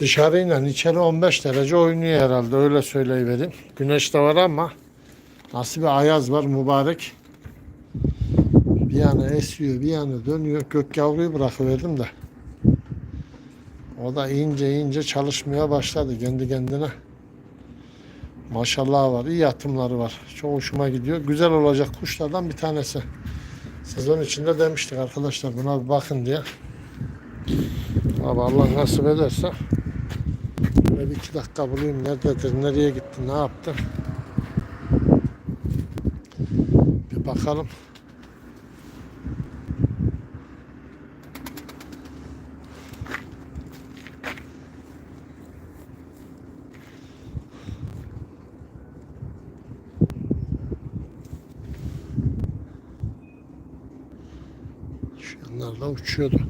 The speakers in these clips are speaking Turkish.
Dışarıyla içeri 15 derece oynuyor herhalde öyle söyleyivereyim. Güneş de var ama nasıl bir ayaz var mübarek. Bir yana esiyor bir yana dönüyor. Gök yavruyu bırakıverdim de. O da ince ince çalışmaya başladı kendi kendine. Maşallah var. iyi atımları var. Çok hoşuma gidiyor. Güzel olacak kuşlardan bir tanesi. Sezon içinde demiştik arkadaşlar buna bir bakın diye. Abi Allah nasip ederse Böyle bir iki dakika bulayım. Nerededir? Nereye gitti? Ne yaptı? Bir bakalım. Şu yanlarda uçuyordu.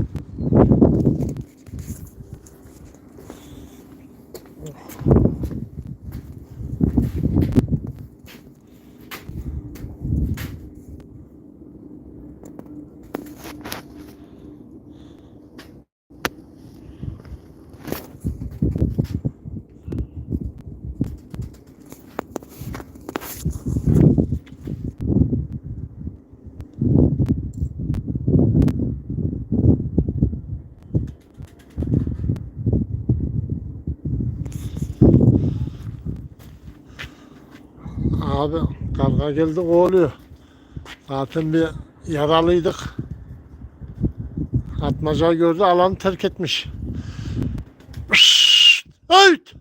karga geldi oluyor. Zaten bir yaralıydık. Atmaca gördü alanı terk etmiş. Şşşt!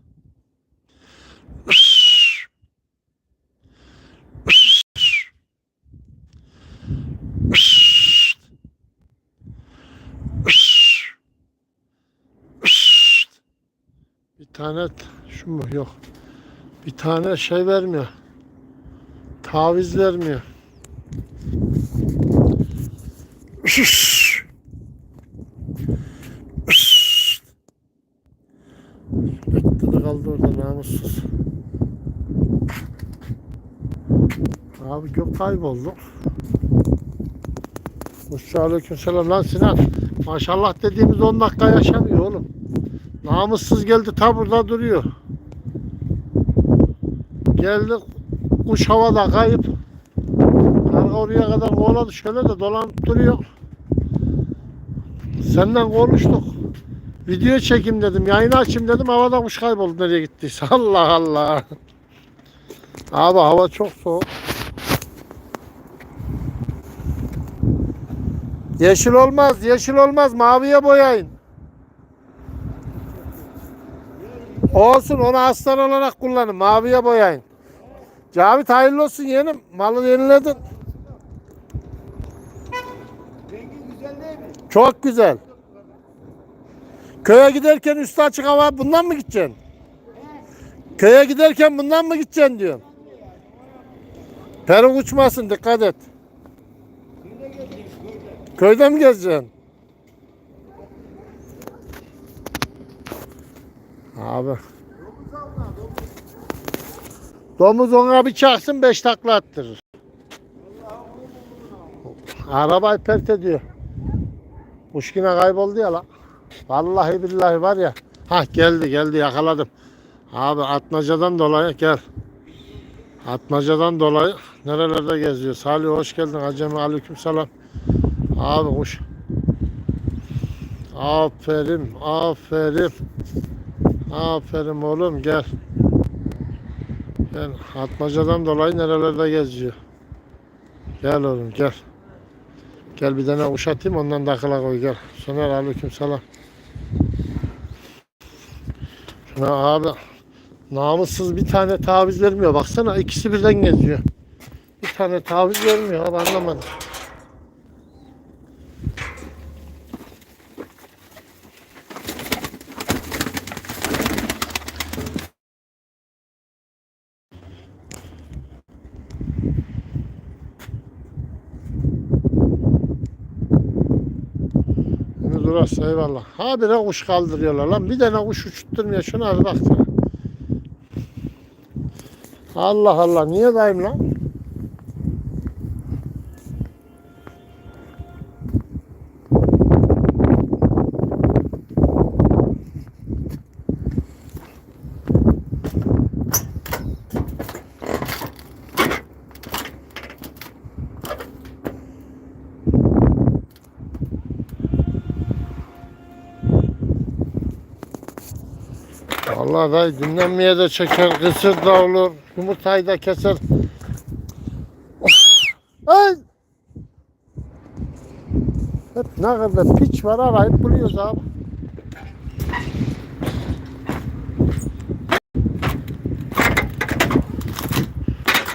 Bir tane şu mu? Yok. Bir tane şey vermiyor. Taviz vermiyor. Şşş. Şşş. Kaldı orada namussuz. Abi gök kayboldu. Aleyküm selam lan Sinan. Maşallah dediğimiz 10 dakika yaşamıyor oğlum. Namussuz geldi ta burada duruyor. Geldi kuş havada kayıp. Karga oraya kadar kovaladı şöyle de dolanıp duruyor. Senden konuştuk. Video çekim dedim, yayını açayım dedim. Havada kuş kayboldu nereye gittiyse. Allah Allah. Abi hava çok soğuk. Yeşil olmaz, yeşil olmaz. Maviye boyayın. Olsun onu aslan olarak kullanın. Maviye boyayın. Cavit hayırlı olsun yeğenim. Malı yeniledin. Rengi güzel değil mi? Çok güzel. Köye giderken üstü açık hava bundan mı gideceksin? Köye giderken bundan mı gideceksin diyorum. Peruk uçmasın dikkat et. Köyde mi gezeceksin? Abi. Domuz ona bir çaksın beş takla attırır. Arabayı pert ediyor. Kuş yine kayboldu ya la. Vallahi billahi var ya. Hah geldi geldi yakaladım. Abi atmacadan dolayı gel. Atmacadan dolayı nerelerde geziyor. Salih hoş geldin. Acemi aleyküm selam. Abi kuş. Aferin aferin. Aferin oğlum gel. Gel atmacadan dolayı nerelerde geziyor. Gel oğlum gel. Gel bir tane kuş atayım ondan da akıla koy gel. Soner aleyküm selam. Şuna abi namussuz bir tane taviz vermiyor. Baksana ikisi birden geziyor. Bir tane taviz vermiyor abi anlamadım. Durarsa eyvallah. Ha bir kuş kaldırıyorlar lan. Bir tane kuş uçutturmuyor. Şuna bir bak. Allah Allah. Niye dayım lan? Dayı dinlenmeye de çeker, kısır da olur, yumurtayı da keser. Of! Ay! Hep ne kadar piç var arayıp buluyoruz abi.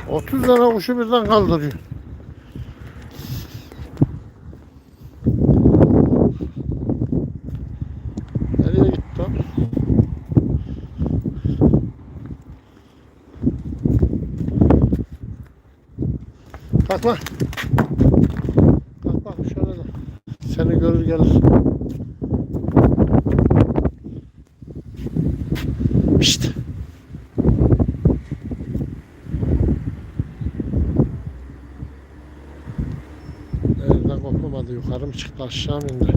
Otuz tane kuşu birden kaldırıyor. Nereye gitti o? Bak bak. Bak şöyle de. Seni görür gelir. İşte. Nereden kopamadı yukarı mı çıktı aşağı mı indi?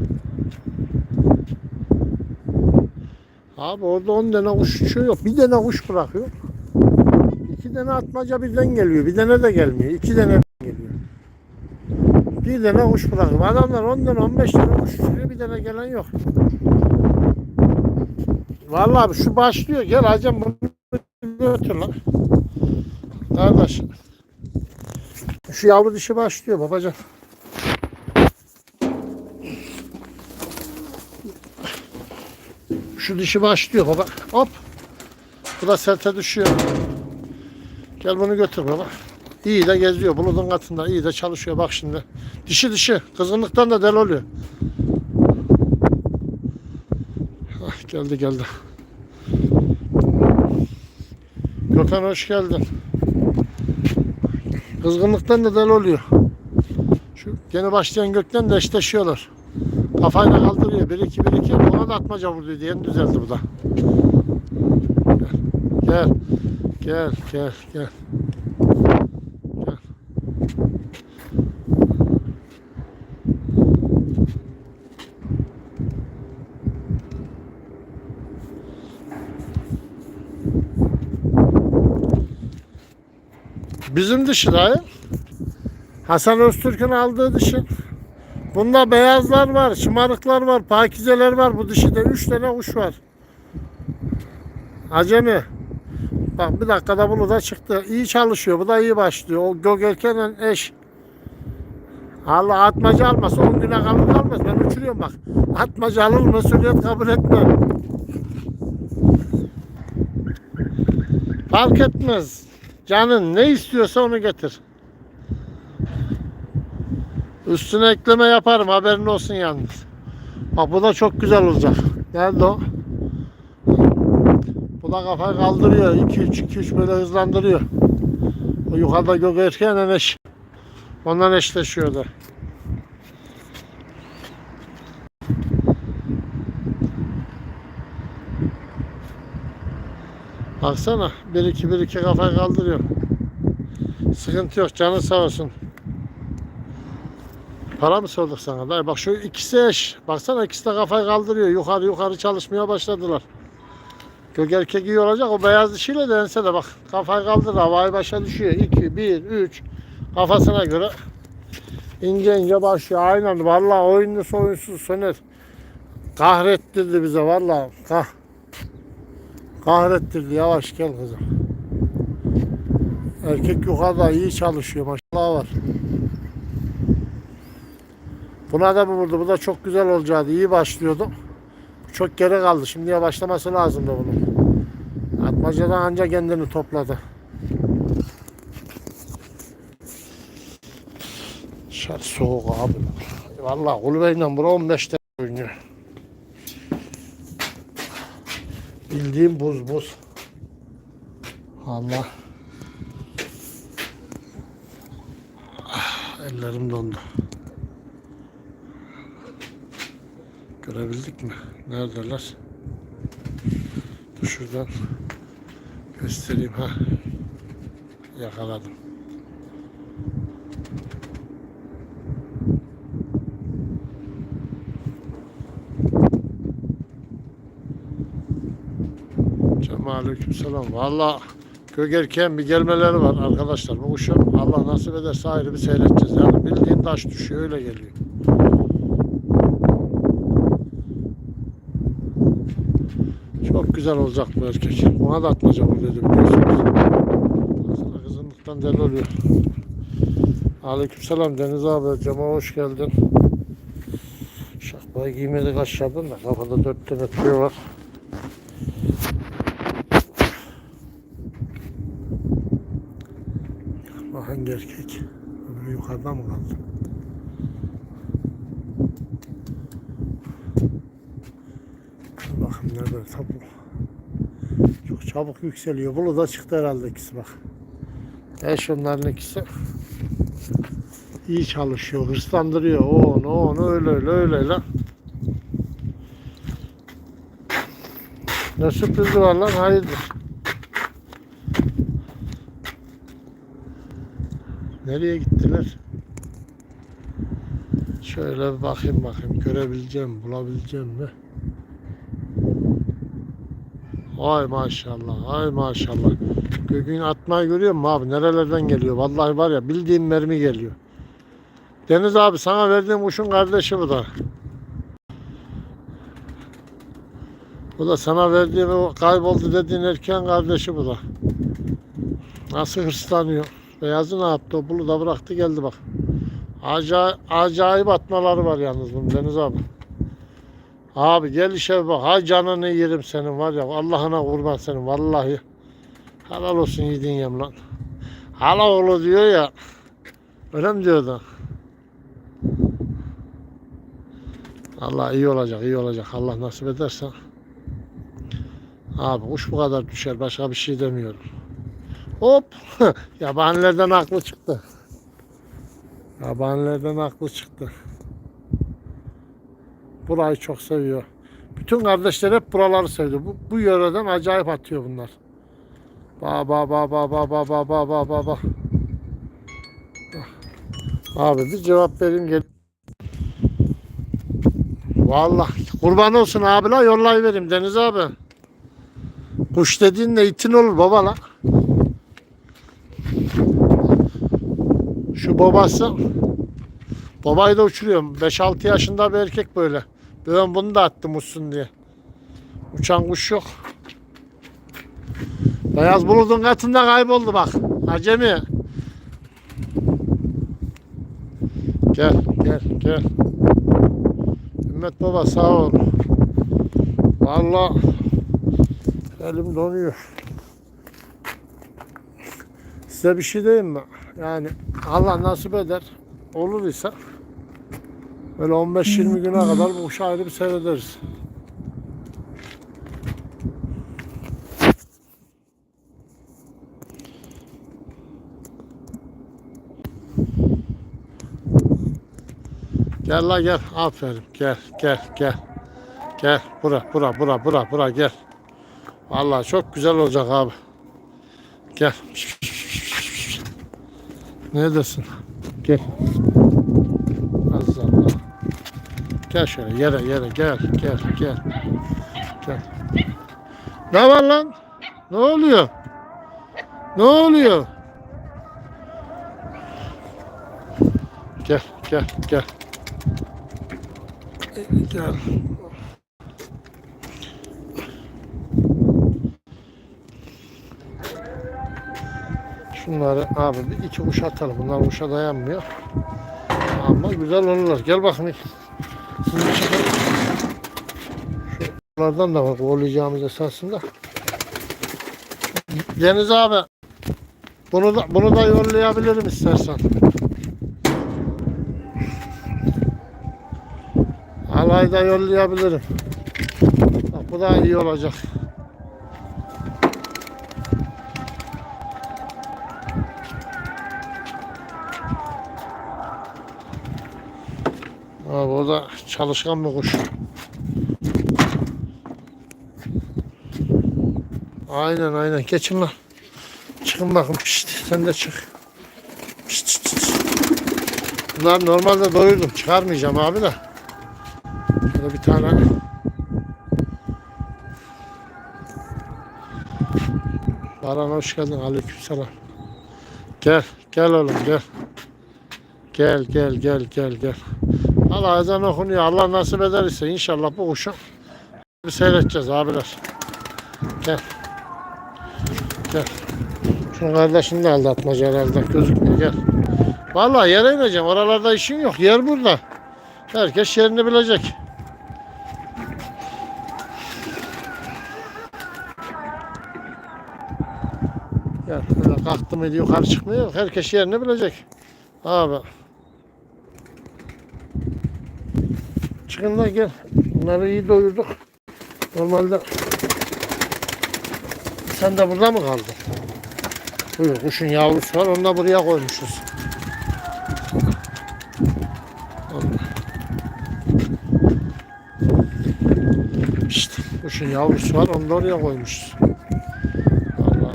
Abi orada 10 tane kuş uçuyor yok. Bir tane kuş bırakıyor. İki tane atmaca birden geliyor. Bir tane de gelmiyor. İki tane. Bir tane kuş bırakıyor. Adamlar 10 tane 15 tane kuş uçuruyor. Bir tane gelen yok. Vallahi abi şu başlıyor. Gel hacım bunu götür lan. Kardeş. Şu yavru dişi başlıyor babacan. Şu dişi başlıyor baba. Hop. Bu da serte düşüyor. Gel bunu götür baba. İyi de geziyor. Bulutun katında iyi de çalışıyor. Bak şimdi. Dişi dişi. Kızgınlıktan da del oluyor. Hah, geldi geldi. Gökhan hoş geldin. Kızgınlıktan da del oluyor. Şu yeni başlayan gökten de eşleşiyorlar. Kafayla kaldırıyor. 1 2 1 2. Ona da atmaca vurdu diye düzeldi bu da. Gel. Gel, gel, gel. Gel. Bizim dışı dayı. Hasan Öztürk'ün aldığı dışı. Bunda beyazlar var, şımarıklar var, pakizeler var. Bu dişide 3 tane kuş var. Acemi. Bak bir dakikada bunu da çıktı. İyi çalışıyor. Bu da iyi başlıyor. O Gögerken'in eş. Allah atmaca almaz. 10 güne kalır kalmaz. Ben uçuruyorum bak. Atmaca alır mesuliyet kabul etmem. Fark etmez. Canın ne istiyorsa onu getir. Üstüne ekleme yaparım. Haberin olsun yalnız. Bak bu da çok güzel olacak. Nerede o? Bu da kafayı kaldırıyor. 2-3 2-3 böyle hızlandırıyor. O yukarıda gök erkeğin eş. Ondan eşleşiyor da. Baksana 1-2 1-2 kafayı kaldırıyor. Sıkıntı yok canı sağ olsun. Para mı sorduk sana? Dayı bak şu ikisi eş. Baksana ikisi de kafayı kaldırıyor. Yukarı yukarı çalışmaya başladılar. Gök erkek olacak. O beyaz dişiyle de ense de bak. Kafayı kaldır. Havayı başa düşüyor. 2, 1, 3. Kafasına göre ince ince başlıyor. Aynen. Vallahi oyunlu oyunsuz söner. Kahrettirdi bize vallahi. Kah. Kahrettirdi. Yavaş gel kızım. Erkek yukarıda iyi çalışıyor. Maşallah var. Buna da bu vurdu. Bu da çok güzel olacaktı. İyi başlıyordu. Çok geri kaldı. Şimdiye başlaması lazımdı bunun. Atmacadan anca kendini topladı. Dışarı soğuk abi. Vallahi kulübeyle bura 15 tane oynuyor. Bildiğim buz buz. Allah. Ah, ellerim dondu. Görebildik mi? Neredeler? Dur şuradan göstereyim ha. Yakaladım. Aleykümselam. Valla gök erkeğin bir gelmeleri var arkadaşlar. Bu kuşu Allah nasip ederse ayrı bir seyredeceğiz. Yani bildiğin taş düşüyor öyle geliyor. Çok güzel olacak bu erkek. Buna da atmaca bu dedi biliyorsunuz. Kızınlıktan deli oluyor. Aleykümselam Deniz abi. Cema hoş geldin. Şakbayı giymedik aşağıdan da kafada dört tane tüy var. Hangi erkek? Öbürü yukarıda mı kaldı? Bakın nerede tabu. Çok çabuk yükseliyor. Bulu da çıktı herhalde ikisi bak. Eş onların ikisi. İyi çalışıyor. Hırslandırıyor. Onu onu öyle öyle öyle öyle. Ne sürprizi var lan hayırdır. Nereye gittiler? Şöyle bir bakayım bakayım. Görebileceğim, bulabileceğim mi? Ay maşallah, ay maşallah. Gökün atmayı görüyor musun abi? Nerelerden geliyor? Vallahi var ya bildiğim mermi geliyor. Deniz abi sana verdiğim kuşun kardeşi bu da. Bu da sana verdiğim kayboldu dediğin erken kardeşi bu da. Nasıl hırslanıyor. Beyazı ne yaptı? O bulu da bıraktı geldi bak. Acayip, acayip atmaları var yalnız bunun Deniz abi. Abi gel işe bak. Hay canını yerim senin var ya. Allah'ına kurban senin vallahi. Helal olsun yedin yem lan. Hala oğlu diyor ya. Öyle mi diyordu? Allah iyi olacak, iyi olacak. Allah nasip ederse. Abi kuş bu kadar düşer. Başka bir şey demiyorum. Hop. Yabanilerden aklı çıktı. Yabanilerden aklı çıktı. Burayı çok seviyor. Bütün kardeşler hep buraları seviyor. Bu, bu yöreden acayip atıyor bunlar. Ba ba ba ba ba ba ba ba ba ba ba. Abi bir cevap vereyim gel. Vallahi kurban olsun abi la yollayıvereyim Deniz abi. Kuş dediğin de itin olur baba la. Şu babası babayı da uçuruyorum. 5-6 yaşında bir erkek böyle. Ben bunu da attım uçsun diye. Uçan kuş yok. Beyaz bulutun katında kayboldu bak. Acemi. Gel gel gel. Ümmet baba sağ ol. Vallahi elim donuyor. Size bir şey diyeyim mi? Yani Allah nasip eder. Olur ise böyle 15-20 güne kadar bu kuşu ayrı bir seyrederiz. Gel la gel. Aferin. Gel gel gel. Gel. Bura bura bura bura bura gel. Vallahi çok güzel olacak abi. Gel. Neredesin? Gel. Allah. Gel şöyle yere yere gel gel gel. Gel. Ne var lan? Ne oluyor? Ne oluyor? Gel gel gel. Gel. Şunları abi bir iki uç atalım. Bunlar uça dayanmıyor. Ama güzel olurlar. Gel bakayım. Şimdi çıkın. Şunlardan da var kovalayacağımız esasında. Deniz abi. Bunu da bunu da yollayabilirim istersen. Alayda yollayabilirim. Bak bu da iyi olacak. O da çalışkan bir kuş. Aynen aynen. Geçin lan. Çıkın bakın. Pişt, sen de çık. Pişt, çıt, çıt. Bunlar normalde doyurdum. Çıkarmayacağım abi de. Şöyle bir tane. Baran hoş geldin. Aleykümselam. Gel. Gel oğlum gel. Gel gel gel gel gel. Allah ezan okunuyor. Allah nasip ederse inşallah bu kuşu bir seyredeceğiz abiler. Gel. Gel. Şunun kardeşini de aldatmaca herhalde. Gözükmüyor gel. Vallahi yere ineceğim. Oralarda işin yok. Yer burada. Herkes yerini bilecek. Gel. Öyle kalktı mıydı yukarı çıkmıyor. Herkes yerini bilecek. Abi. Çıkın gel. Bunları iyi doyurduk. Normalde sen de burada mı kaldın? Buyur kuşun yavrusu var onu da buraya koymuşuz. İşte kuşun yavrusu var onu da oraya koymuşuz. Allah.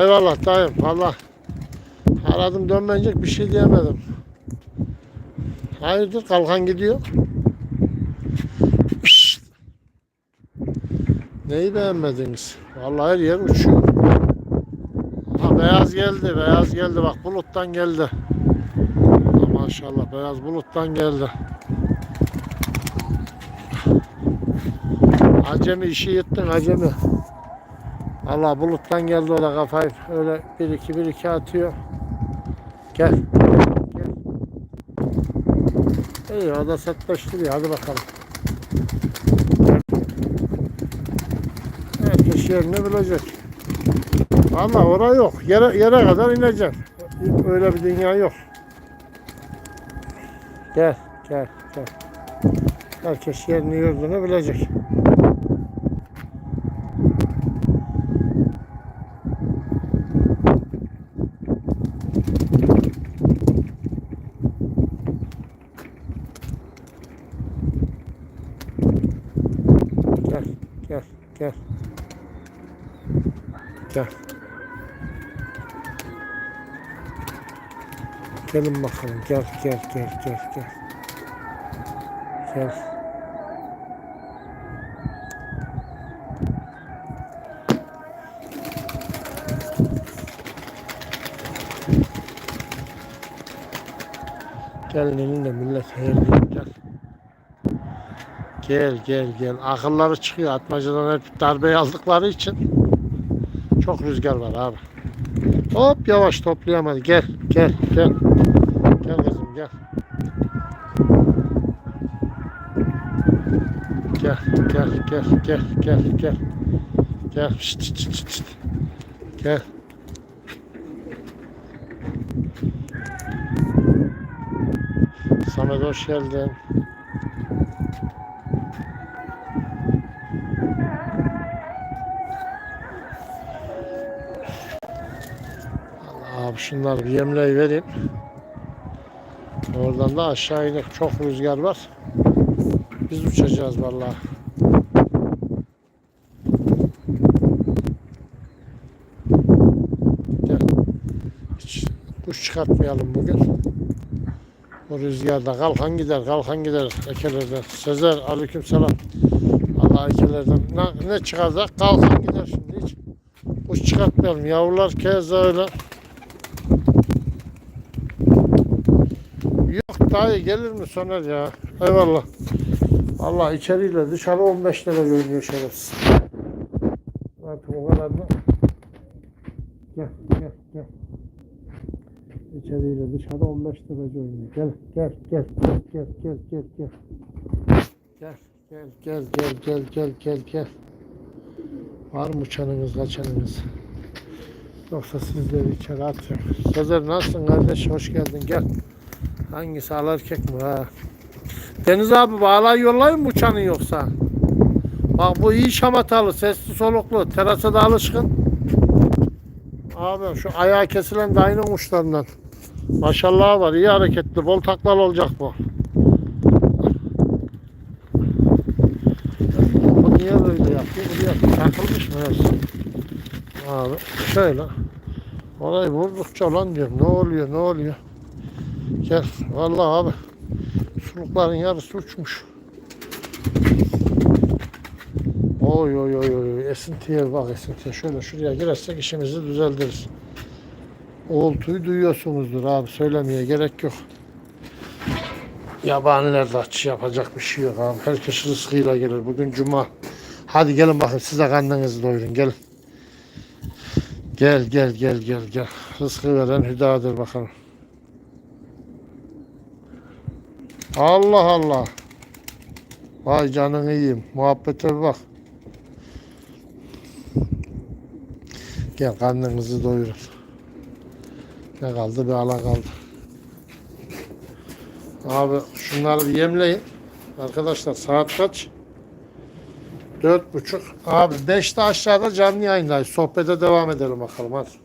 Eyvallah dayım valla. Aradım dönmeyecek bir şey diyemedim. Hayırdır kalkan gidiyor. Şşt. Neyi beğenmediniz? Vallahi her yer uçuyor. Ha beyaz geldi, beyaz geldi. Bak buluttan geldi. Ha, maşallah beyaz buluttan geldi. Acemi işi yırttın acemi. Allah buluttan geldi o da kafayı öyle bir iki bir iki atıyor. Gel. Gel. İyi o da sertleştiriyor. Hadi bakalım. Herkes yerini bilecek. Ama orada yok. Yere, yere kadar ineceksin. Öyle bir dünya yok. Gel, gel, gel. Herkes yerini yurdunu bilecek. Gel, gel, gel. Gel. Gelin bakalım. Gel, gel, gel, gel, gel. Gel. Gel elinde millet hayırlı gel. Gel gel gel. Akılları çıkıyor. Atmacadan hep darbe aldıkları için. Çok rüzgar var abi. Hop yavaş toplayamadı. Gel gel. Gel Gel gel gel gel gel gel. Gel şşt şşt şşt şşt. Gel. Samet hoş geldin. Abi şunları bir yemleyi vereyim. Oradan da aşağı inek. Çok rüzgar var. Biz uçacağız vallahi. Gel. Kuş çıkartmayalım bugün. O rüzgarda kalkan gider, kalkan gider ekelerden. Sezer aleykümselam. Allah ekelerden ne, ne çıkacak? Kalkan gider şimdi hiç. Kuş çıkartmayalım. Yavrular keza öyle. Yok dayı gelir mi Soner ya? Eyvallah. Allah içeriyle dışarı 15 lira görünüyor şerefsiz. Artık o kadar da. Gel gel gel. İçeriyle dışarı 15 derece oynuyor. Gel gel gel gel gel gel gel gel. Gel gel gel gel gel gel gel. Var mı uçanınız kaçanınız? Yoksa sizleri içeri atıyorum. Sezer nasılsın kardeş? Hoş geldin gel. Hangisi al erkek mi ha? Deniz abi bağlar yollayın bıçanın yoksa. Bak bu iyi şamatalı, sesli soluklu, terasa da alışkın. Abi şu ayağı kesilen dayının uçlarından. Maşallah var, iyi hareketli, bol taklalı olacak bu. Bu niye böyle yaptı? Bu yaptı. Takılmış mı? Abi şöyle. Orayı vurdukça lan diyorum, ne oluyor, ne oluyor? Gel, vallahi abi. Sulukların yarısı uçmuş. Oy oy oy oy. Esintiye bak esintiye. Şöyle şuraya girersek işimizi düzeltiriz. Oltuyu duyuyorsunuzdur abi. Söylemeye gerek yok. Yabaniler de aç yapacak bir şey yok abi. Herkes rızkıyla gelir. Bugün cuma. Hadi gelin bakın siz de karnınızı doyurun. Gelin. Gel gel gel gel gel. Rızkı veren hüdadır bakalım. Allah Allah. Vay canını yiyeyim. Muhabbete bak. Gel karnınızı doyurun. Ne kaldı bir ala kaldı. Abi şunları bir yemleyin. Arkadaşlar saat kaç? Dört buçuk. Abi beşte aşağıda canlı yayındayız. Sohbete devam edelim bakalım hadi.